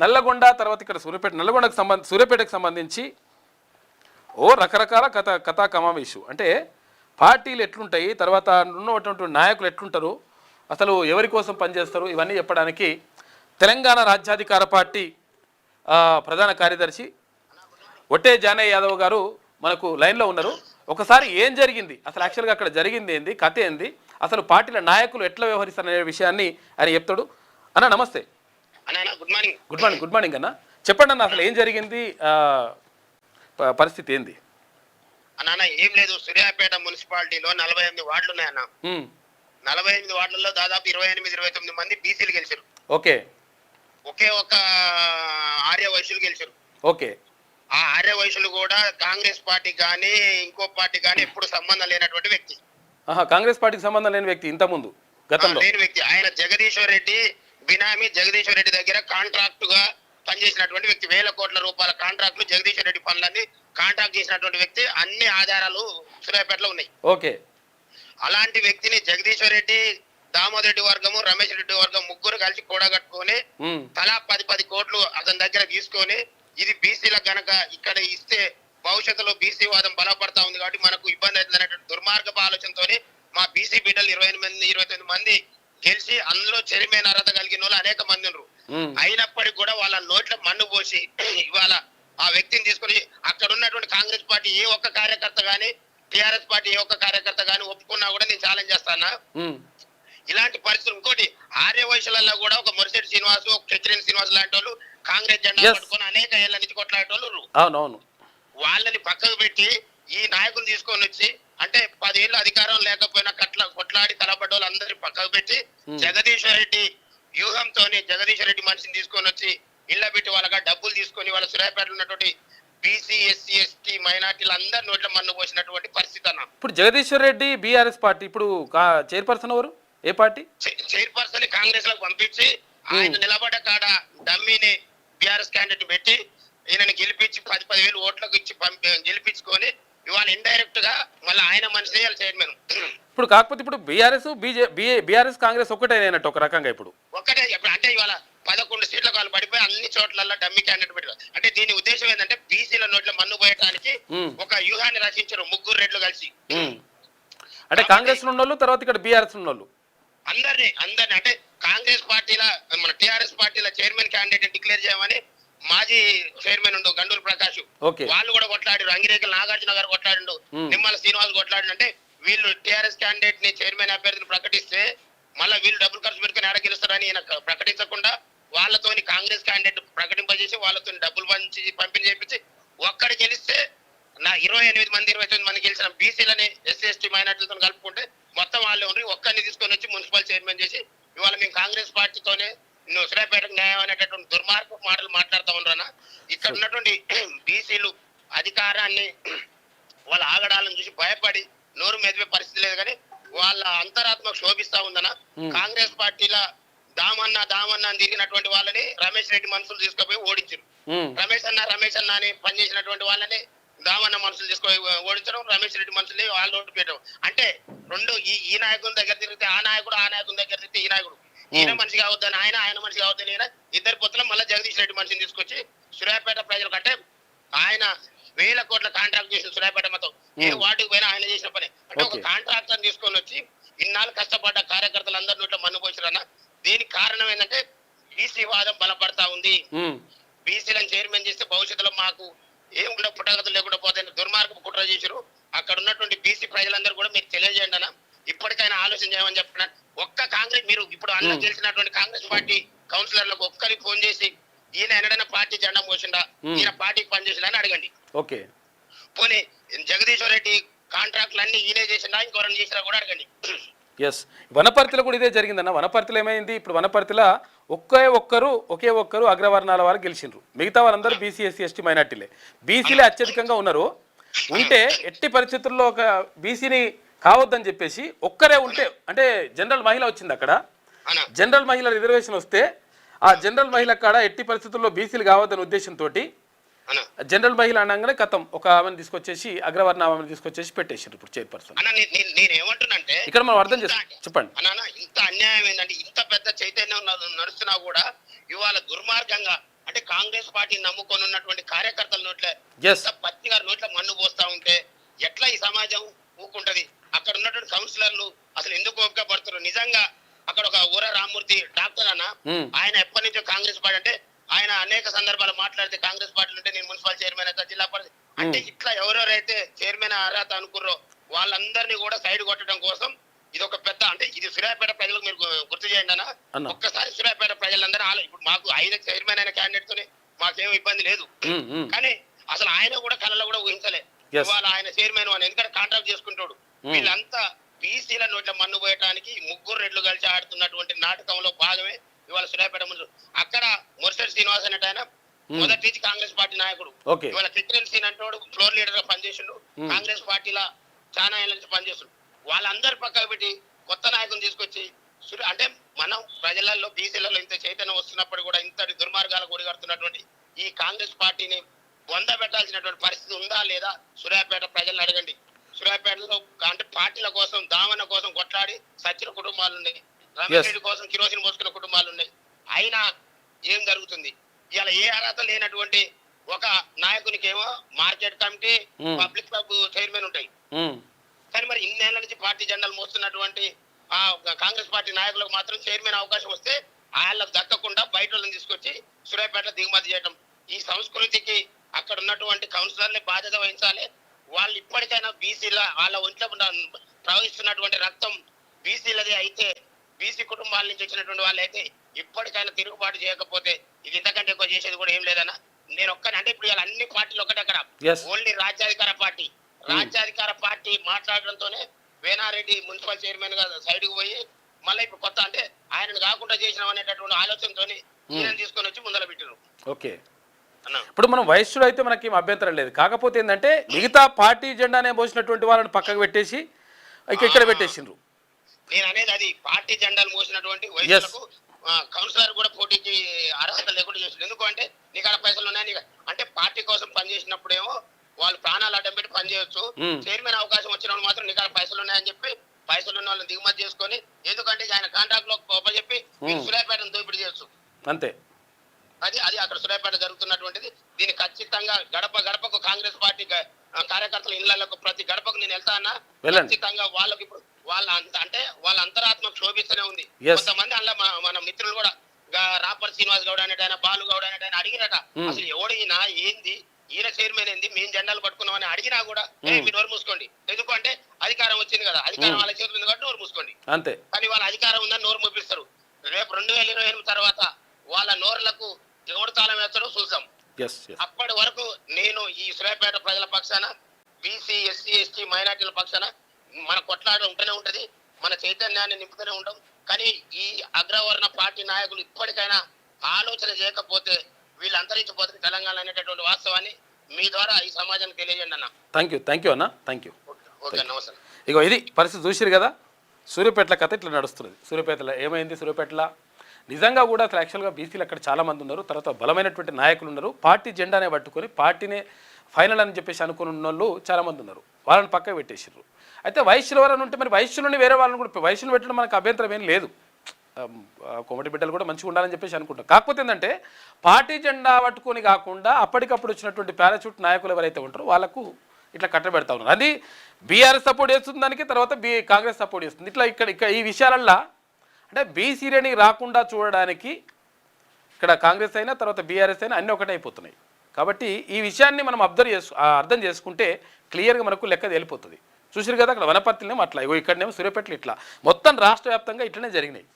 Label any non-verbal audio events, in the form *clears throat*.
నల్లగొండ తర్వాత ఇక్కడ సూర్యపేట నల్లగొండకు సంబంధ సూర్యపేటకు సంబంధించి ఓ రకరకాల కథ కథా కమావేశు. అంటే పార్టీలు ఎట్లుంటాయి తర్వాత ఉన్నటువంటి నాయకులు ఎట్లుంటారు అసలు ఎవరి కోసం పనిచేస్తారు ఇవన్నీ చెప్పడానికి తెలంగాణ రాజ్యాధికార పార్టీ ప్రధాన కార్యదర్శి ఒట్టే జానయ్య యాదవ్ గారు మనకు లైన్లో ఉన్నారు. ఒకసారి ఏం జరిగింది? అసలు యాక్చువల్గా అక్కడ జరిగింది ఏంది? కథ ఏంది? అసలు పార్టీల నాయకులు ఎట్లా వ్యవహరిస్తారు అనే విషయాన్ని ఆయన చెప్తాడు. అన్న namaste. Good morning good morning good morning అన్న. చెప్పండి అన్న అసలు ఏం జరిగింది? పరిస్థితి ఏంది? అన్న ఏం లేదు. సూర్యాపేట మున్సిపాలిటీలో నలభై ఎనిమిది వార్డులు ఉన్నాయన్న నలభై ఎనిమిది వార్డులలో దాదాపు ఇరవై ఎనిమిది ఇరవై తొమ్మిది మంది బీసీలు గెలిచారు. ఓకే. ఒకే ఒక ఆర్య వైశ్యులు గెలిచారు. ఓకే. ఆ ఆర్య వైశ్యులు కూడా కాంగ్రెస్ పార్టీ కానీ ఇంకో పార్టీ కానీ ఎప్పుడు సంబంధం లేనటువంటి వ్యక్తి. కాంగ్రెస్ పార్టీకి సంబంధం లేని వ్యక్తి ఇంతకుముందు గతంలో. ఆ, లేని వ్యక్తి. ఆయన జగదీశ్వర్ రెడ్డి బినామీ జగదీశ్వర్ రెడ్డి దగ్గర కాంట్రాక్ట్గా పనిచేసినటువంటి వ్యక్తి వేల కోట్ల రూపాయల కాంట్రాక్ట్లు జగదీశ్వర్ రెడ్డి పనులన్నీ కాంట్రాక్ట్ చేసినటువంటి వ్యక్తి అన్ని ఆధారాలు సూర్యాపేటలో ఉన్నాయి. ఓకే. అలాంటి వ్యక్తిని జగదీశ్వర్ రెడ్డి దామోదర్ రెడ్డి వర్గము రమేష్ రెడ్డి వర్గం ముగ్గురు కలిసి కూడగట్టుకొని తలా పది పది కోట్లు అతని దగ్గర తీసుకొని ఇది బీసీలకు గనక ఇక్కడ ఇస్తే భవిష్యత్తులో బీసీ వాదం బలపడతా ఉంది కాబట్టి మనకు ఇబ్బంది అవుతుంది అనేటువంటి దుర్మార్గపు ఆలోచనతోని మా బీసీ బిడ్డలు ఇరవై ఎనిమిది ఇరవై తొమ్మిది మంది గెలిచి అందులో చెరిమైన అర్హత కలిగిన వాళ్ళు అనేక మంది ఉన్నారు. అయినప్పటికీ కూడా వాళ్ళ నోట్ల మన్ను పోసి *clears throat* ఇవాళ ఆ వ్యక్తిని తీసుకొని అక్కడ ఉన్నటువంటి కాంగ్రెస్ పార్టీ ఏ ఒక్క కార్యకర్త గాని టిఆర్ఎస్ పార్టీ ఏ ఒక్క కార్యకర్త గాని ఒప్పుకున్నా కూడా నేను ఛాలెంజ్ చేస్తానా? ఇలాంటి పరిస్థితులు ఇంకోటి ఆర్య వయసులలో కూడా ఒక మురిశెట్టి శ్రీనివాస్ ఒక చక్రిన్ శ్రీనివాస్ లాంటి వాళ్ళు కాంగ్రెస్ జెండా. పట్టుకొని అనేక ఏళ్ళ నుంచి కొట్లాడే వాళ్ళు ఉన్నారు. అవునవును. వాళ్ళని పక్కకు పెట్టి ఈ నాయకులు తీసుకొని వచ్చి అంటే పదేళ్ళు అధికారం లేకపోయినా కట్ల కొట్లాడి తలబడ్డ వాళ్ళు అందరినీ పక్కకు పెట్టి. జగదీశ్వర్ రెడ్డి వ్యూహంతో జగదీశ్వర్ రెడ్డి మనిషిని తీసుకొని వచ్చి ఇళ్ళ పెట్టి వాళ్ళకి డబ్బులు తీసుకొని వాళ్ళ సూర్యాపేటలో ఉన్నటువంటి బీసీ ఎస్సీ ఎస్టీ మైనార్టీలు అందరి నోట్ల మన్ను పోసినటువంటి పరిస్థితి అన్న. ఇప్పుడు జగదీశ్వర్ రెడ్డి బీఆర్ఎస్ పార్టీ ఇప్పుడు చైర్పర్సన్ ఎవరు? ఏ పార్టీ? చైర్పర్సన్ కాంగ్రెస్లకు పంపించి ఆయన నిలబడ్డ కాడ డమ్మీని బీఆర్ఎస్ క్యాండిడేట్ పెట్టి ఈయనని గెలిపించి పది పదివేలు ఓట్లకు ఇచ్చి పంపి గెలిపించుకొని ఇవాళ ఇండైరెక్ట్గా మళ్ళీ ఆయన మనిషి చైర్మన్ ఇప్పుడు కాకపోతే ఇప్పుడు బీఆర్ఎస్ బీజే బీఆర్ఎస్ కాంగ్రెస్ ఒక్కటే అయినట్టు ఒక రకంగా ఇప్పుడు. ఒక్కటే ఇప్పుడు అంటే ఇవాళ పదకొండు సీట్లకు వాళ్ళు పడిపోయి అన్ని చోట్ల డమ్మీ క్యాండిడేట్ పెట్టి అంటే దీని ఉద్దేశం ఏంటంటే బీసీల నోట్ల మన్ను పోయటానికి ఉమ్, ఒక వ్యూహాన్ని రచించారు ముగ్గురు రెడ్లు కలిసి. అంటే కాంగ్రెస్ ఉన్నోళ్ళు తర్వాత ఇక్కడ బీఆర్ఎస్ ఉన్నోళ్ళు. అందరినీ అందరినీ అంటే కాంగ్రెస్ పార్టీల మన టిఆర్ఎస్ పార్టీల చైర్మన్ క్యాండిడేట్ డిక్లేర్ చేయమని మాజీ చైర్మన్ ఉండు గండూరు ప్రకాష్. వాళ్ళు కూడా కొట్లాడారు. అంగిరేకల్ నాగార్జున గారు కొట్లాడిండు. నిమ్మల శ్రీనివాస్ కొట్లాడిండు. అంటే వీళ్ళు టిఆర్ఎస్ క్యాండిడేట్ని చైర్మన్ అభ్యర్థిని ప్రకటిస్తే మళ్ళీ వీళ్ళు డబ్బులు ఖర్చు పెట్టుకుని ఎడ గెలుస్తారని ఈయన ప్రకటించకుండా వాళ్ళతోని కాంగ్రెస్ క్యాండిడేట్ ప్రకటింపజేసి వాళ్ళతో డబ్బులు పంచి పంపిణీ చేపించి ఒక్కడి గెలిస్తే నా ఇరవై ఎనిమిది మంది ఇరవై తొమ్మిది మంది గెలిచిన బీసీలని ఎస్సీ ఎస్టీ మైనార్టీలతో కలుపుకుంటే మొత్తం వాళ్ళే ఉండి ఒక్కరిని తీసుకొని వచ్చి మున్సిపల్ చైర్మన్ చేసి ఇవాళ మేము కాంగ్రెస్ పార్టీతోనే నువ్వు సూర్యాపేటకు న్యాయం అనేటటువంటి దుర్మార్గ మాటలు మాట్లాడుతా ఉన్నారన్నా ఇక్కడ ఉన్నటువంటి బీసీలు అధికారాన్ని వాళ్ళ ఆగడాలను చూసి భయపడి నోరు మెదిపే పరిస్థితి లేదు కానీ వాళ్ళ అంతరాత్మ శోభిస్తా Hmm. కాంగ్రెస్ పార్టీల దామన్న దామన్న అని తిరిగినటువంటి వాళ్ళని రమేష్ రెడ్డి మనుషులు తీసుకుపోయి ఓడించారు. రమేష్ అన్న రమేష్ అన్న అని పనిచేసినటువంటి వాళ్ళని దామన్న మనుషులు తీసుకొని ఓడించడం రమేష్ రెడ్డి మనుషుల్ని వాళ్ళు ఓటు పెట్టడం. అంటే రెండు ఈ ఈ నాయకుని దగ్గర తిరిగితే ఆ నాయకుడు ఆ నాయకుని దగ్గర తిరిగితే ఈ నాయకుడు. ఈయన మనిషి కావద్దని ఆయన ఆయన మనిషి కావద్దని ఈయన ఇద్దరు పొత్తుల మళ్ళీ జగదీష్ రెడ్డి మనిషిని తీసుకొచ్చి సూర్యాపేట ప్రజలు కంటే ఆయన వేల కోట్ల కాంట్రాక్ట్ చేసిన సూర్యాపేట మొత్తం ఏ Hmm. వాటికి పోయినా ఆయన చేసిన పని. అంటే ఒక. కాంట్రాక్టర్ తీసుకొని వచ్చి ఇన్నాళ్ళు కష్టపడ్డ కార్యకర్తలు అందరి నోట్లో మన్ను పోసిరన్న దీనికి కారణం ఏంటంటే బీసీ వాదం బలపడతా ఉంది. బీసీలను చైర్మన్ చేస్తే భవిష్యత్తులో మాకు ఏం కూడా పుట్టగతులు లేకుండా పోతే దుర్మార్గం కుట్ర చేశారు అక్కడ ఉన్నటువంటి బీసీ ప్రజలందరూ కూడా మీకు తెలియజేయండి అన్న. ఇప్పటికైనా ఆలోచన చేయమని చెప్తున్నాను ఒక్క కాంగ్రెస్ మీరు ఇప్పుడు అన్న Hmm. గెలిచినటువంటి కాంగ్రెస్ పార్టీ కౌన్సిలర్లకు ఒక్కరికి ఫోన్ చేసి ఈయన ఎన్నడైనా పార్టీ జెండా మోసిండా. ఈయన పార్టీకి పనిచేసిండా అని అడగండి. ఓకే. పోనీ జగదీశ్వర్ రెడ్డి కాంట్రాక్ట్లు అన్ని ఈయనే ఇంకెవరైనా చేసినా కూడా అడగండి. ఎస్ వనపర్తిలో కూడా ఇదే జరిగిందన్న. వనపర్తిలో ఏమైంది? ఇప్పుడు వనపర్తిలో ఒకే ఒక్కరు ఒకే ఒక్కరు అగ్రవర్ణాల వారు గెలిచిండ్రు. మిగతా వారందరూ బీసీ ఎస్సీ ఎస్టీ మైనార్టీలే. బీసీలే అత్యధికంగా ఉన్నారు. ఉంటే ఎట్టి పరిస్థితుల్లో ఒక బీసీని కావద్దని చెప్పేసి ఒక్కరే ఉంటే అంటే జనరల్ మహిళ వచ్చింది అక్కడ. జనరల్ మహిళ రిజర్వేషన్ వస్తే ఆ జనరల్ మహిళ కాడ ఎట్టి పరిస్థితుల్లో బీసీలు కావద్దనే ఉద్దేశంతో జనరల్ మహిళ అనగానే కథం ఒక ఆమెను తీసుకొచ్చేసి అగ్రవర్ణ ఆమెను తీసుకొచ్చేసి పెట్టేసారు ఇప్పుడు చైర్పర్సన్. అన్న నేను- నేను నేను ఏమంటున్నానంటే ఇక్కడ మనం అర్థం చేసుకో చెప్పండి. అన్న ఇంత అన్యాయం ఏంటంటే ఇంత పెద్ద చైతన్యం నడుస్తున్నా కూడా ఇవాళ దుర్మార్గంగా అంటే కాంగ్రెస్ పార్టీ నమ్ముకొని ఉన్నటువంటి కార్యకర్తల నోట్ల. పత్తి గారి నోట్ల మన్ను పోస్తా ఉంటే ఎట్లా ఈ సమాజం ఊకుంటది? అక్కడ ఉన్నటువంటి కౌన్సిలర్లు అసలు ఎందుకు ఓపిక పడుతున్నారు నిజంగా అక్కడ ఒక ఊర రామ్మూర్తి డాక్టర్ అన్న Hmm. ఆయన ఎప్పటి నుంచో కాంగ్రెస్ పార్టీ అంటే ఆయన అనేక సందర్భాలు మాట్లాడితే కాంగ్రెస్ పార్టీలు ఉంటే నేను మున్సిపల్ చైర్మన్ అయితే జిల్లా పరిషత్ అంటే ఇట్లా ఎవరెవరైతే చైర్మన్ అర్హత అనుకుర్రో వాళ్ళందరినీ కూడా సైడ్ కొట్టడం కోసం ఇది ఒక పెద్ద అంటే ఇది సూర్యాపేట ప్రజలకు మీరు గుర్తు చేయండి అన్న. ఒక్కసారి సూర్యాపేట ప్రజలందరూ ఆలో ఇప్పుడు మాకు ఆయన చైర్మన్ అయిన క్యాండిడేట్ తోనే మాకేం ఇబ్బంది లేదు. కానీ అసలు ఆయన కూడా కళలో కూడా ఊహించలే. ఇవాళ ఆయన చైర్మన్ అని ఎందుకంటే కాంట్రాక్ట్ చేసుకుంటాడు. వీళ్ళంతా బీసీల నోట్ల మన్ను పోయటానికి ముగ్గురు రెడ్లు కలిసి ఆడుతున్నటువంటి నాటకంలో భాగమే ఇవాళ సూర్యాపేట ముందు అక్కడ మురసటి శ్రీనివాస్ అనేట ఆయన మొదటి నుంచి కాంగ్రెస్ పార్టీ నాయకుడు. ఇవాళ కిక్రెన్ సీన్ అంటోడు ఫ్లోర్ లీడర్గా పనిచేసిండు. కాంగ్రెస్ పార్టీలో చాలా ఏళ్ళ నుంచి పనిచేస్తుండు. వాళ్ళందరి పక్కకు పెట్టి కొత్త నాయకుని తీసుకొచ్చి అంటే మనం ప్రజలలో బీసీలలో ఇంత చైతన్యం వస్తున్నప్పుడు కూడా ఇంతటి దుర్మార్గాలకు ఒడిగడుతున్నటువంటి ఈ కాంగ్రెస్ పార్టీని వంద పెట్టాల్సినటువంటి పరిస్థితి ఉందా లేదా సూర్యాపేట ప్రజలను అడగండి. సూర్యాపేటలో అంటే పార్టీల కోసం దావన కోసం కొట్లాడి సచ్చిన కుటుంబాలు రమేష్ కోసం కిరోసిన్ పోసుకున్న కుటుంబాలు ఉన్నాయి అయినా ఏం జరుగుతుంది? ఇవాళ ఏ అర్హత లేనటువంటి ఒక నాయకునికి ఏమో market committee Hmm. Public club chairman ఉంటాయి. ఉమ్. కానీ మరి ఇన్నేళ్ళ నుంచి పార్టీ జెండాలు మోస్తున్నటువంటి ఆ కాంగ్రెస్ పార్టీ నాయకులకు మాత్రం చైర్మన్ అవకాశం వస్తే వాళ్ళకు దక్కకుండా బయట వాళ్ళని తీసుకొచ్చి సూర్యాపేట దిగుమతి చేయడం ఈ సంస్కృతికి అక్కడ ఉన్నటువంటి కౌన్సిలర్ని బాధ్యత వహించాలి. వాళ్ళు ఇప్పటికైనా బీసీల వాళ్ళ ఒంట్లో ప్రవహిస్తున్నటువంటి రక్తం బీసీలది అయితే బీసీ కుటుంబాల నుంచి వచ్చినటువంటి వాళ్ళు అయితే ఇప్పటికైనా తిరుగుబాటు చేయకపోతే ఇది ఇంతకంటే ఎక్కువ చేసేది కూడా ఏం లేదన్న. నేను ఒక్కనే అంటే ఇప్పుడు అన్ని పార్టీలు ఒకటే అక్కడ. ఓన్లీ రాజ్యాధికార పార్టీ. రాజ్యాధికార పార్టీ మాట్లాడడంతోనే వేనారెడ్డి మున్సిపల్ చైర్మన్గా సైడ్కు పోయి మళ్ళీ ఇప్పుడు కొత్త అంటే ఆయనను కాకుండా చేసినాం అనేటటువంటి ఆలోచనతోని ఈయన తీసుకొని వచ్చి ముందర పెట్టారు ఓకే. అన్న. ఇప్పుడు మనం వయస్సులో అయితే మనకి అభ్యంతరం లేదు. కాకపోతే ఏంటంటే మిగతా పార్టీ జెండానే మోసినటువంటి వాళ్ళని పక్కకు పెట్టేసి ఇక ఇక్కడ పెట్టేసిండ్రు. నేను అనేది అది పార్టీ జెండాలు మోసినటువంటి వయసులకు కౌన్సిలర్ కూడా పోటీకి అర్హత లేకుండా చేసింది ఎందుకంటే నీకు ఆడ పైసలు ఉన్నాయి అంటే పార్టీ కోసం పనిచేసినప్పుడేమో వాళ్ళు ప్రాణాలు అడ్డం పెట్టి పనిచేయొచ్చు మ్మ్. చైర్మన్ అవకాశం వచ్చిన వాళ్ళు మాత్రం నీకు పైసలు ఉన్నాయని చెప్పి పైసలు ఉన్న వాళ్ళని దిగుమతి చేసుకొని ఎందుకంటే ఆయన కాంట్రాక్ట్లో చెప్పి మ్మ్. సూర్యాపేటను దోపిడీ చేయొచ్చు. అంతే. అది అది అక్కడ సూర్యాపేట జరుగుతున్నటువంటిది. దీన్ని ఖచ్చితంగా గడప గడపకు కాంగ్రెస్ పార్టీ కార్యకర్తల ఇళ్ళకు ప్రతి గడపకు నేను వెళ్తా అన్నా. వెళ్ళండి. ఖచ్చితంగా వాళ్ళకి ఇప్పుడు వాళ్ళ అంటే వాళ్ళ అంతరాత్మ క్షోభిస్తూనే ఉంది. కొంతమంది అందులో మన- మిత్రులు కూడా రాపర్ శ్రీనివాస్ గౌడ్ అనేట ఆయన బాలు గౌడ్ అనేట ఆయన అడిగినట Hmm. అసలు ఎవడైనా ఏంది? ఈయన చైర్మన్ ఏంది? మేము జెండాలు పట్టుకున్నాం అని అడిగినా కూడా "ఏ, Hmm. మీరు నోరు మూసుకోండి. ఎందుకంటే అధికారం వచ్చింది కదా. అధికారం Hmm. వాళ్ళ చేతులు ఉంది కాబట్టి నోరు మూసుకోండి. అంతే. కానీ వాళ్ళ అధికారం ఉందని నోరు మూపిస్తారు. రేపు రెండు వేల ఇరవై ఎనిమిది తర్వాత వాళ్ళ నోర్లకు ఎవడు తాళం వేస్తాడో చూసాం. అప్పటి వరకు నేను ఈ సూర్యాపేట ప్రజల పక్షాన బీసీ ఎస్సీ ఎస్టీ మైనార్టీల పక్షాన మన కొట్లాట ఉంటూనే ఉంటది మన చైతన్యాన్ని నింపుతూనే ఉంటాం కానీ ఈ అగ్రవర్ణ పార్టీ నాయకులు ఇప్పటికైనా ఆలోచన చేయకపోతే వీళ్ళు అంతరించిపోతుంది తెలంగాణ అనేటటువంటి వాస్తవాన్ని మీ ద్వారా ఈ సమాజానికి తెలియజేయండి అన్న. థ్యాంక్ యూ థ్యాంక్ యూ అన్న థ్యాంక్ యూ ఓకే ఇగో ఇది పరిస్థితి చూసిరు కదా సూర్యాపేటల కథ ఇట్లా నడుస్తున్నది. సూర్యాపేటలో ఏమైంది సూర్యాపేటలో? నిజంగా కూడా అసలు యాక్చువల్గా బీసీలు అక్కడ చాలామంది ఉన్నారు. తర్వాత బలమైనటువంటి నాయకులు ఉన్నారు. పార్టీ జెండానే పట్టుకొని పార్టీనే ఫైనల్ అని చెప్పేసి అనుకుని ఉన్న వాళ్ళు చాలామంది ఉన్నారు. వాళ్ళని పక్కకు పెట్టేసారు అయితే వయస్సులో ఎవరైనా ఉంటే మరి వయస్సులోని వేరే వాళ్ళని కూడా వయసులో పెట్టడం మనకు అభ్యంతరం ఏం లేదు. కోమటి కొమటి బిడ్డలు కూడా మంచిగా ఉండాలని చెప్పేసి అనుకుంటాం కాకపోతే ఏంటంటే పార్టీ జెండా పట్టుకొని కాకుండా అప్పటికప్పుడు వచ్చినటువంటి పారాచూట్ నాయకులు ఎవరైతే ఉంటారో వాళ్ళకు ఇట్లా కట్టబెడతా ఉన్నారు. అది బీఆర్ఎస్ సపోర్ట్ చేస్తుంది దానికి తర్వాత బీ కాంగ్రెస్ సపోర్ట్ చేస్తుంది. ఇట్లా ఇక్కడ ఇక్కడ ఈ విషయాలల్లో అంటే బీసీ రేణి రాకుండా చూడడానికి ఇక్కడ కాంగ్రెస్ అయినా తర్వాత బీఆర్ఎస్ అయినా అన్నీ ఒకటే అయిపోతున్నాయి. కాబట్టి ఈ విషయాన్ని మనం అబ్జర్వ్ చేసు అర్థం చేసుకుంటే క్లియర్గా మనకు లెక్క తేలిపోతుంది. చూసారు కదా అక్కడ వనపర్తినేమో అట్లా ఇగో ఇక్కడనేమో సూర్యపేటలు ఇట్లా. మొత్తం రాష్ట్ర వ్యాప్తంగా ఇట్లనే జరిగినాయి.